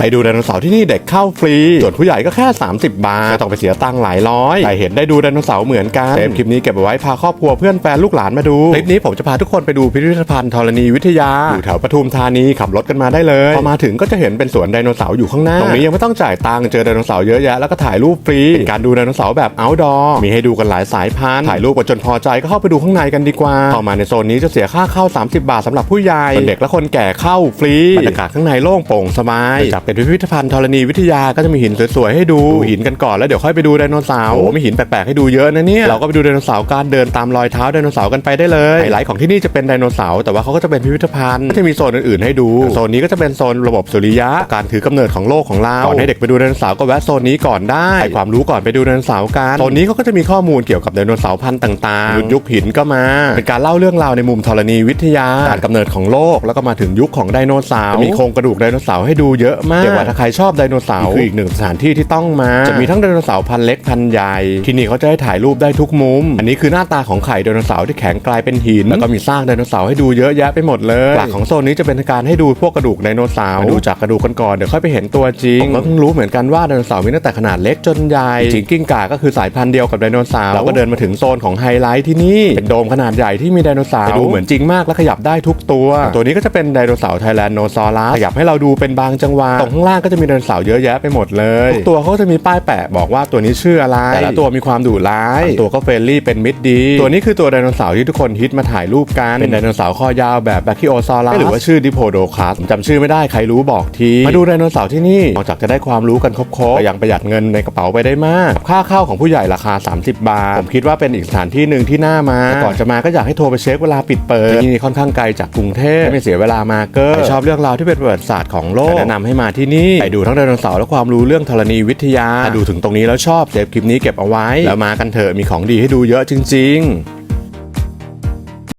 ไปดูไดโนเสาร์ที่นี่เด็กเข้าฟรี ส่วนผู้ใหญ่ก็แค่ 30 บาทไม่ต้องไปเสียตังค์หลายร้อย แต่เห็นได้ดูไดโนเสาร์เหมือนกันเซฟคลิปนี้เก็บเอาไว้พาครอบครัวเพื่อนแฟนลูกหลานมาดู คลิปนี้ผมจะพาทุกคนไปดูพิพิธภัณฑ์ธรณีวิทยา อยู่แถวปทุมธานีขับรถกันมาได้เลย พอมาถึงก็จะเห็นเป็นสวนไดโนเสาร์อยู่ข้างหน้า ตรงนี้ยังไม่ต้องจ่ายตังค์ เจอไดโนเสาร์เยอะแยะแล้วก็ถ่ายรูปฟรี เป็นการดูไดโนเสาร์แบบ outdoor มีให้ดูกันหลายสายพันธุ์ ถ่ายรูปกันจนพอใจก็เข้าไปดูข้างในกันดีกว่า เข้ามาในโซนนี้จะเสียค่าเข้า 30 บาทสำหรับผู้ใหญ่เด็กและคนแก่เข้าฟรีบรรยากาศข้างในโล่งโปร่งสบายจากเป็นพิพิธภัณฑ์ธรณีวิทยาก็จะมีหินสวยๆให้ดูดูหินกันก่อนแล้วเดี๋ยวค่อยไปดูไดโนเสาร์โอ้มีหินแปลกๆให้ดูเยอะนะเนี่ยเราก็ไปดูไดโนเสาร์การเดินตามรอยเท้าไดโนเสาร์กันไปได้เลยไฮไลท์ของที่นี่จะเป็นไดโนเสาร์แต่ว่าเขาก็จะเป็นพิพิธภัณฑ์ก็จะมีโซนอื่นๆให้ดูโซนนี้ก็จะเป็นโซนระบบสุริยะการถือกำเนิดของโลกของเราก่อนให้เด็กไปดูไดโนเสาร์ก็แวะโซนนี้ก่อนได้ให้ความรู้ก่อนไปดูไดโนเสาร์กันโซนนี้เขาก็จะมีข้อมูลเกี่ยวกับไดโนเสาร์พันธุ์ต่างๆยุคหินก็มาเป็นการเล่าเรื่องราวในมุมธรณีวิทยาการกำเนิดของโลก แล้วก็มาถึงยุคของไดโนเสาร์มีโครงกระดูกไดโนเสาร์ให้ดูเยอะมากเรียกว่าถ้าใครชอบไดโนเสาร์นี่คืออีกหนึ่งสถานที่ที่ต้องมา จะมีทั้งไดโนเสาร์พันธุ์เล็กพันธุ์ใหญ่ ที่นี่เขาจะให้ถ่ายรูปได้ทุกมุม อันนี้คือหน้าตาของไข่ไดโนเสาร์ที่แข็งกลายเป็นหิน แล้วก็มีซากไดโนเสาร์ให้ดูเยอะแยะไปหมดเลยหลักของโซนนี้จะเป็นการให้ดูพวกกระดูกไดโนเสาร์มาดูจากกระดูกกันก่อนเดี๋ยวค่อยไปเห็นตัวจริงผมก็เพิ่งรู้เหมือนกันว่าไดโนเสาร์มีตั้งแต่ขนาดเล็กจนใหญ่จริงกิ้งก่าก็คือสายพันธุ์เดียวกับไดโนเสาร์เราก็เดินมาถึงโซนของไฮไลท์ที่นี่เป็นโดมขนาดใหญ่ที่มีไดโนเสาร์ดูเหมือนจริงมากและขยับได้ทุกตัว ตัวนี้ก็จะเป็นไดโนเสาร์ไทแลนโนซอรัสขยับให้เราดูเป็นบางจังหวะตรงข้างล่างก็จะมีไดโนเสาร์เยอะแยะไปหมดเลยทุกตัวเขาก็จะมีป้ายแปะบอกว่าตัวนี้ชื่ออะไรแต่ละตัวมีความดุร้ายบางตัวก็เฟรนลี่เป็นมิตรดี ตัวนี้คือตัวไดโนเสาร์ที่ทุกคนฮิตมาถ่ายรูปกันเป็นไดโนเสาร์คอยาวแบบแบคคิโอซอรัสหรือว่าชื่อดิโพโดคัสผมจำชื่อไม่ได้ใครรู้บอกทีมาดูไดโนเสาร์ที่นี่นอกจากจะได้ความรู้กันครบๆก็ยังประหยัดเงินในกระเป๋าไปได้มากกับค่าเข้าของผู้ใหญ่ราคา 30 บาทผมคิดว่าเป็นอีกสถานที่หนึ่งที่น่ามาแต่ก่อนจะมาก็อยากให้โทรไปเช็คเวลาปิดเปิดที่นี่ค่อนข้างไกลจากกรุงเทพไม่เสียเวลามาเกอร์ใครชอบเรื่องราวที่เป็นประวัติศาสตร์ของโลกแนะนำให้มาที่นี่ไปดูทั้งไดโนเสาร์และความรู้เรื่องธรณีวิทยาถ้าดูถึงตรงนี้แล้วชอบเซฟคลิปนี้เก็บเอาไว้ แล้วมากันเถอะมีของดีให้ดูเยอะจริง ๆ